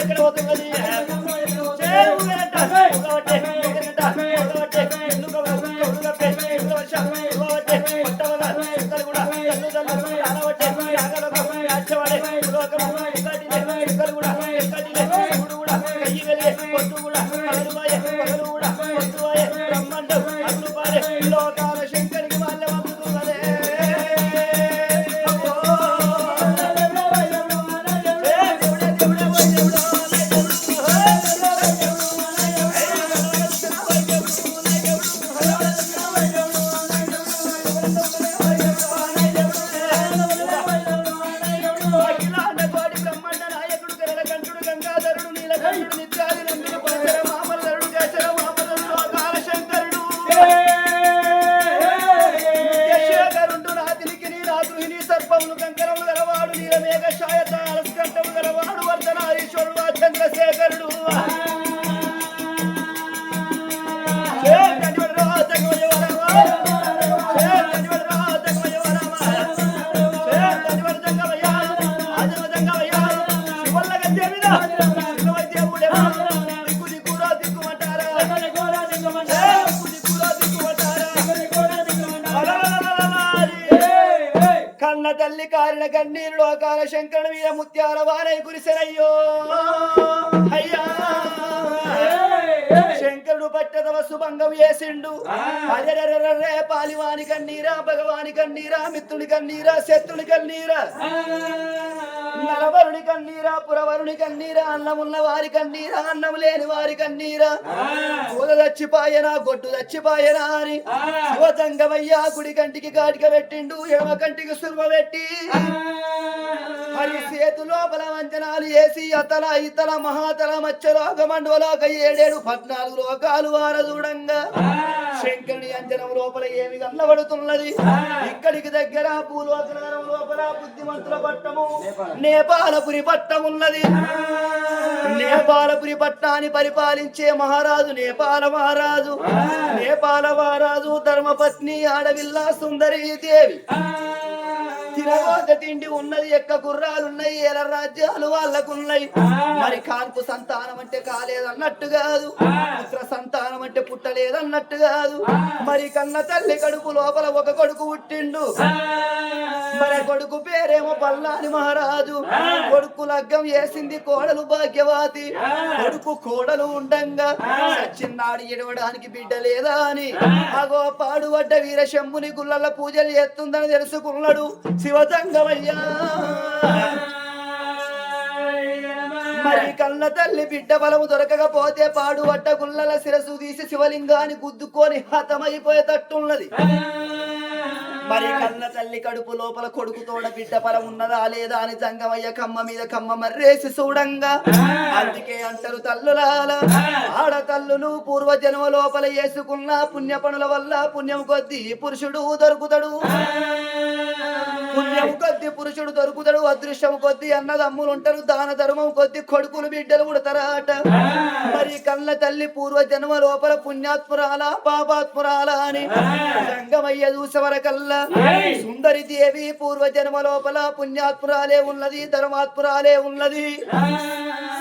ఎక్కడ పోతున్నది కన్నీరు లోకాల శంకరుని మీద ముత్యాల వారై కురిసెనయ్యో. అయ్యా. శంకరుడు పట్టదవ శుభంగం వేసిండు అరెరెరెరె పాలివాని కన్నీరా భగవాని కన్నీరా మిత్రుని కన్నీరా శత్రుని కన్నీరా. నలవరుని కన్నీరా పురవరుని కన్నీరా అన్నమున్న వారి కన్నీరా అన్నం లేని వారి కన్నీరా. చచ్చిపాయనా గొడ్డు చచ్చిపాయనా అని. శివతంగమయ్యా కుడి కంటికి కాటిక పెట్టిండు ఎడమ కంటికి సుర్మ పెట్టి. మరి సేతు లోపల వంచనాలు వేసి అతల ఇతల మహాతల మచ్చలోక మండవలోక ఏడేడు పద్నాలుగు లోకాలు వార చూడంగా శంకరుని అంజనం లోపల ఏమి కన్నబడుతున్నది ఇక్కడికి దగ్గర భూలోక నగరం లోపల బుద్ధిమంతుల పట్టము. నేపాలపురి పట్టం ఉన్నది నేపాలపురి పట్టాన్ని పరిపాలించే మహారాజు నేపాల మహారాజు. నేపాల మహారాజు ధర్మపత్ని ఆడవిల్లా సుందరీ దేవి. తిరగోక తిండి ఉన్నది ఎక్క గుర్రాలున్నాయి ఏల రాజ్యాలు వాళ్ళకున్నాయి. మరి కాన్పు సంతానం అంటే కాలేదన్నట్టు కాదు. పుట్టలేదన్నట్టు కాదు. మరి కన్న తల్లి కడుపు లోపల ఒక కొడుకు పుట్టిండు. మరి కొడుకు పేరేమో పల్లాని మహారాజు. కొడుకు లగ్గం వేసింది కోడలు భాగ్యవతి. కొడుకు కోడలు ఉండంగా. సచ్చిన్నాడు ఎడవడానికి బిడ్డ లేదా అని అగో పాడుబడ్డ వీరశంభుని గుళ్ళల పూజలు చేస్తుందని తెలుసుకున్నాడు. శివతంగమయ్యా. మరి కన్న తల్లి బిడ్డ బలము దొరకకపోతే పాడుబడ్డ గుళ్ళల శిరసు తీసి శివలింగాన్ని గుద్దుకొని హతమైపోయేటట్టున్నది మరి కన్న తల్లి కడుపు లోపల కొడుకు తోడ బిడ్డ పరం ఉన్నదా లేదా అని జంగమయ్య కమ్మ మీద కమ్మ మర్రేసి చూడంగా. అందుకే అంటారు తల్లులాల ఆడ తల్లులు పూర్వ జన్మ లోపల వేసుకున్న పుణ్య పనుల వల్ల పుణ్యం కొద్ది పురుషుడు దొరుకుతాడు. పుణ్యం కొద్ది పురుషుడు దొరుకుతాడు అదృష్టం కొద్ది అన్నదమ్ములు ఉంటారు దాన ధర్మం కొద్ది కొడుకులు బిడ్డలు పుడతారట. మరి కళ్ళ తల్లి పూర్వ జన్మ లోపల పుణ్యాత్మురాల పాపాత్మురాల అని రంగమయ్య చూసవరకల్లా సుందరి దేవి పూర్వ జన్మ లోపల పుణ్యాత్మురాలే ఉన్నది ధర్మాత్మురాలే ఉన్నది.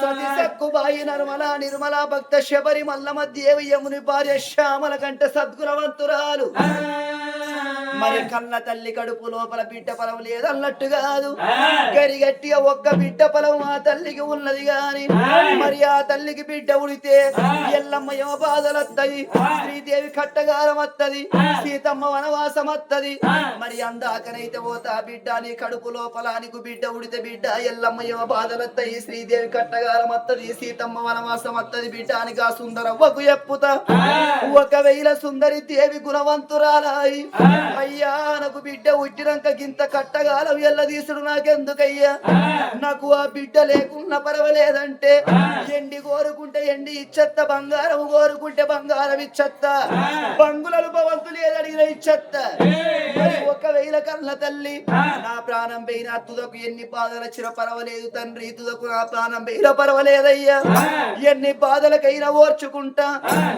సతి సక్కుబాయి నర్మల నిర్మల భక్త శబరి మల్లమ్మ దేవి యముని భార్య శ్యామల కంటే సద్గుణవంతురాలు మరి కన్న తల్లి కడుపు లోపల బిడ్డ పొలం లేదన్నట్టు కాదు. గరిగట్టిగా ఒక్క బిడ్డ పొలం ఆ తల్లికి ఉన్నది గాని మరి ఆ తల్లికి బిడ్డ ఉడితే ఎల్లమ్మ యమ బాధలు వస్తాయి శ్రీదేవి కట్టగారం వత్తది సీతమ్మ వనవాసం వత్తది మరి అందాకనైతే పోతా బిడ్డ నీ కడుపు లోపల నీకు బిడ్డ ఉడితే బిడ్డ ఎల్లమ్మ యమ బాధలు వస్తాయి శ్రీదేవి కట్టగారం వత్తది సీతమ్మ వనవాసం వత్తది బిడ్డ అని గా సుందరవ్వకు చెప్పుతా. ఒకవేళ సుందరి దేవి గుణవంతురాలాయి అయ్యా నాకు బిడ్డ ఉట్టినాక గింత కట్టగాలం ఎల్ల తీసుడు నాకెందుకయ్యా? నాకు ఆ బిడ్డ లేకున్నా పర్వాలేదంటే ఎండి కోరుకుంటే ఎండి ఇచ్చత్త బంగారం కోరుకుంటే బంగారం ఇచ్చత్త. బంగులలు భవంతు లేదడిగిన ఇచ్చత్త. మరి ఒకవేళ కన్న తల్లి నా ప్రాణం పోయిన తుదకు ఎన్ని బాధలు వచ్చినా పర్వాలేదు తండ్రి తుదకు నా ప్రాణం పోయినా పర్వాలేదయ్యా. ఎన్ని బాధలకైనా ఓర్చుకుంటా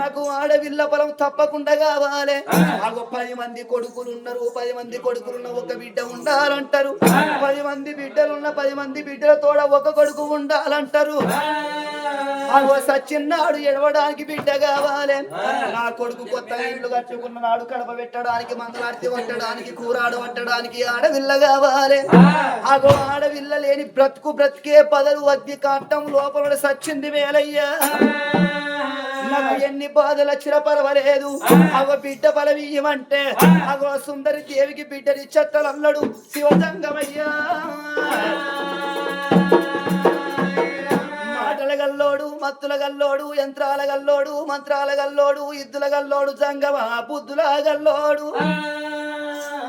నాకు ఆడవిల్ల పొలం తప్పకుండా కావాలి. పది మంది కొడుకులు ఉన్నారు. పది మంది కొడుకులున్న ఒక బిడ్డ ఉండాలంటారు. పది మంది బిడ్డలున్న పది మంది బిడ్డల తోడ ఒక కొడుకు ఉండాలంటారు. సచ్చిన్నాడు ఎడవడానికి బిడ్డ కావాలి. నా కొడుకు కొత్త ఇల్లు కట్టుకున్న నాడు కడప పెట్టడానికి మంగళార్తి వట్టడానికి కూరాడు పట్టడానికి ఆడవిల్ల కావాలి. అగో ఆడవిల్ల లేని బ్రతుకు బ్రతికే పదలు వద్ది. కాటం లోపల సచ్చింది వేలయ్యా నాకు ఎన్ని బాధలు వచ్చినా పర్వాలేదు. అగో బిడ్డ బలవీయమంటే అగో సుందరి దేవికి బిడ్డని చెత్తలల్లడు శివజంగమయ్యా మాటల గల్లోడు మత్తుల గల్లోడు యంత్రాల గల్లోడు మంత్రాల గల్లోడు ఇద్దుల గల్లోడు జంగమ బుద్ధుల గల్లోడు.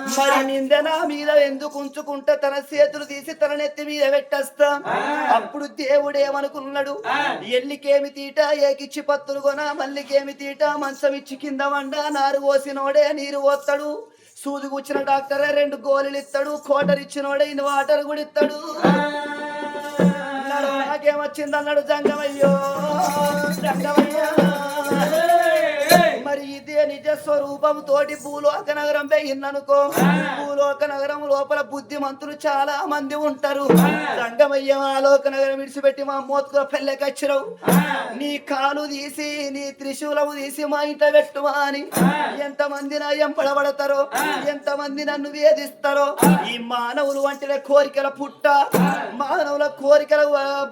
మరి నింద నా మీద ఎందుకు ఉంచుకుంటే తన చేతులు తీసి తన నెత్తి మీద పెట్టేస్తా? అప్పుడు దేవుడు ఏమనుకున్నాడు? ఎల్లికేమి తీట ఏకిచ్చి పత్తులు కొన మల్లికేమి తీట మంచం ఇచ్చి కింద వండ నారు పోసినోడే నీరు పోస్తాడు సూది కూర్చిన డాక్టరే రెండు గోళీలు ఇస్తాడు కోటర్ ఇచ్చినోడే ఇన్ని వాటర్ కూడా ఇస్తాడు అన్నాడు నాకేమొచ్చింది అన్నాడు జంగమయ్యో జంగమయ్యో. స్వరూపం తోటి భూలోక నగరం పోయిందనుకో భూలోక నగరం లోపల బుద్ధిమంతులు చాలా మంది ఉంటారు. రంగమయ్య ఆలోక నగరం విడిచిపెట్టి మా మోత్కుల పెళ్ళకచ్చిరావు నీ కాలు తీసి నీ త్రిశూలము తీసి మా ఇంట పెట్టువా అని ఎంత మంది నా ఎంపడబడతారో ఎంత మంది నన్ను వేధిస్తారో ఈ మానవులు వంటిన కోరికల పుట్ట మానవుల కోరికల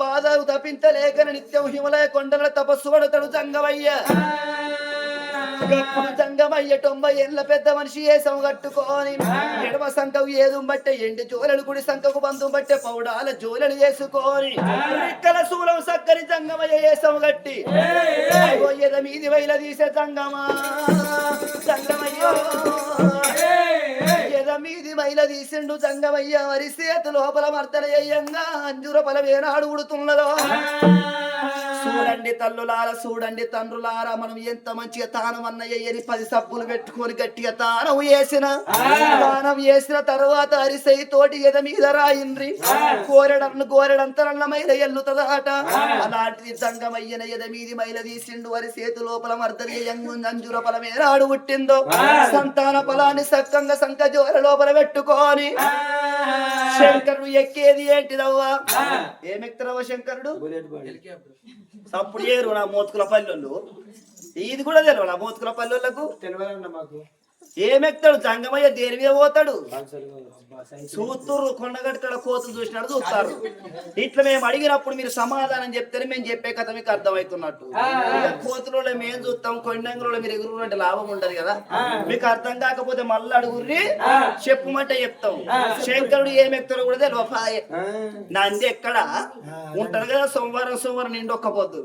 బాధలు తప్పించలేక నిత్యం హిమలయ కొండల తపస్సు పడతాడు జంగవయ్య జంగమయ్య తొంభై ఏళ్ళ పెద్ద మనిషి ఏసం కట్టుకొని. ఎడమ సంఖకు ఏదు బట్టే ఎండి జోలలు గుడి సంఖకు బంధు బట్టే పౌడాల జోలలు వేసుకొని. రెక్కల శూలం సక్కని జంగమయ్య ఏసం కట్టి. ఎద మీది వైల తీసే జంగమా. జంగమయ్యో. ఎద మీది మైల తీసిండు జంగమయ్య మరి సేతు లోపల మర్దన అయ్యంగా అంజుర పలవేనాడు ఉడుతున్నదో. తల్లులార చూడండి తండ్రులారా మనం ఎంత మంచిగా తానం అన్నయ్యని పది సబ్బులు పెట్టుకొని గట్టిగా తానం వేసిన తానం వేసిన తర్వాత అరిసై తోటి ఎద మీద రాయిండ్రి. కోరెడన్ను కోరెడంతరన్న మైల ఎల్లుతదాట. అలాంటిది జంగమయ్యన ఎద మీది మైల తీసిండు. వరి సేతు లోపల మర్దరి అంజుర ఫలమే నాడు పుట్టిందో. సంతాన ఫలాన్ని సక్కంగా సంక జోర లోపల పెట్టుకొని. శంకరుడు ఎక్కేది ఏంటిదవ్వా? ఏమెక్తారవ్వ శంకరుడు? అప్పుడు ఏరు నా మోతుకుల పల్లెళ్ళు ఇది కూడా తెలియదు నా మోతుకుల పల్లెళ్ళకు? తెలియదన్న మాకు. ఏమెక్తాడు? జంగమయ్య దేని మీద పోతాడు? అసలు చూస్తుర్రు కొండగట్టుకడ కోతులు చూసినాడు చూస్తారు. ఇట్లా మేము అడిగినప్పుడు మీరు సమాధానం చెప్తేనే మేము చెప్పే కథ మీకు అర్థమవుతున్నట్టు. ఇక కోతులలో మేము చూస్తాం కొండంగులలో మీరు ఎగురుంటే లాభం ఉండదు కదా. మీకు అర్థం కాకపోతే మళ్ళీ అడుగుర్రి చెప్పుమంటే చెప్తాం శంకరుడు ఏం ఎక్కుతాడో కూడా తెలియపాయే నంది ఎక్కడ? ఉంటాడు కదా సోమవారం సోమవారం నిండొక్కపోద్దు.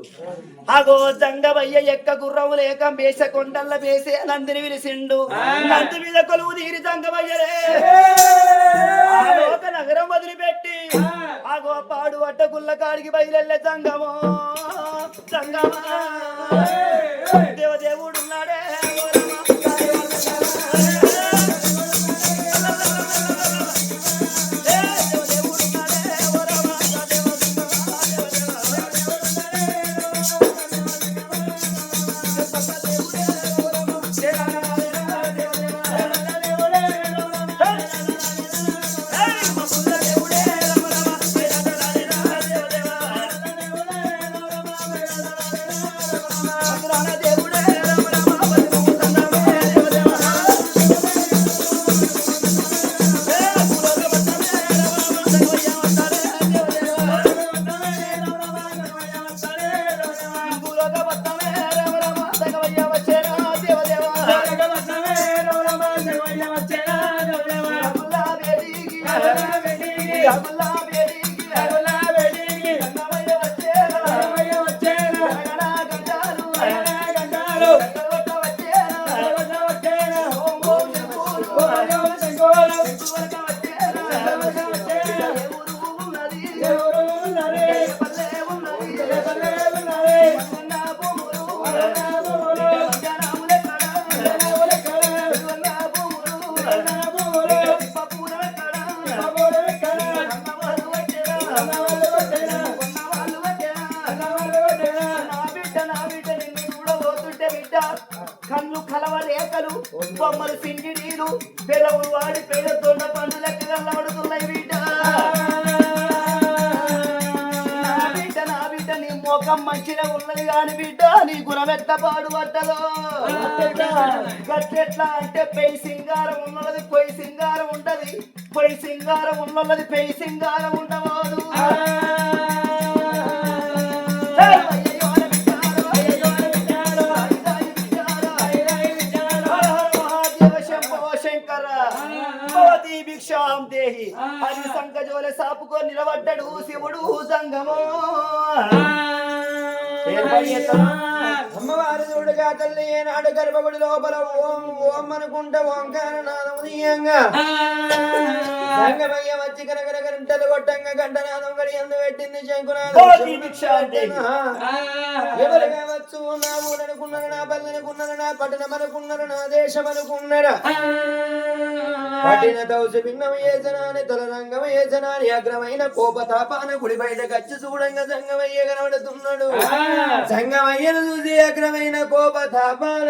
అగో జంగమయ్య ఎక్క గుర్రము లేక మేస కొండల్ల వేసే నందిని విరిసిండు. నంది మీద కొలువు తీరి జంగమయ్యరే ఆ లోక నగరం వదిలిపెట్టి ఆ గోపాడు అడ్డ గుల్ల కాడికి బయలెళ్ళే జంగమో. జంగమా. దేవదేవుడు బొమ్మలు సింగిడీలు పిల్లలు వాడి పేరుతున్న పండు లెక్క కళ్ళబడుతున్నాయి బిడ్డ. నా బిడ్డ నా బిడ్డ నీ ముఖం మంచిగా ఉన్నది కాని బిడ్డ నీ గుణమెత్త పాడు పట్టదో గట్లెట్లా అంటే పెయి సింగారం ఉన్నది పొయ్యి సింగారం ఉంటది. పొయ్యి సింగారం ఉన్నది పెయి సింగారం ఉండవాదు. దేహి అది సంకజోల సాపుకొని నిలబడ్డాడు శివుడు సంగమో. అమ్మవారు చూడగా తల్లి ఏనాడు గర్భగుడి లోపల ఓం ఓం అనుకుంటా ఓంకార నాదం ఉదయంగా సంగమయ్య వచ్చి కనకన గంటలు కొట్టంగా గంటనాదం గడి అందు పెట్టింది. శంకునాథం ఎవరు కావచ్చు నా ఊరనుకున్నారు నా పల్లెనుకున్నారు నా పట్టణం అనుకున్నారు నా దేశం అనుకున్నారా దౌసు ఏజనాని తల రంగం ఏజనాని అగ్రమైన కోపతాపాన గుడి బయట గచ్చి చూడంగా సంగమయ్య కనబడుతున్నాడు. సంగమయ్యను చూసి అగ్రమైన కోపతాపాన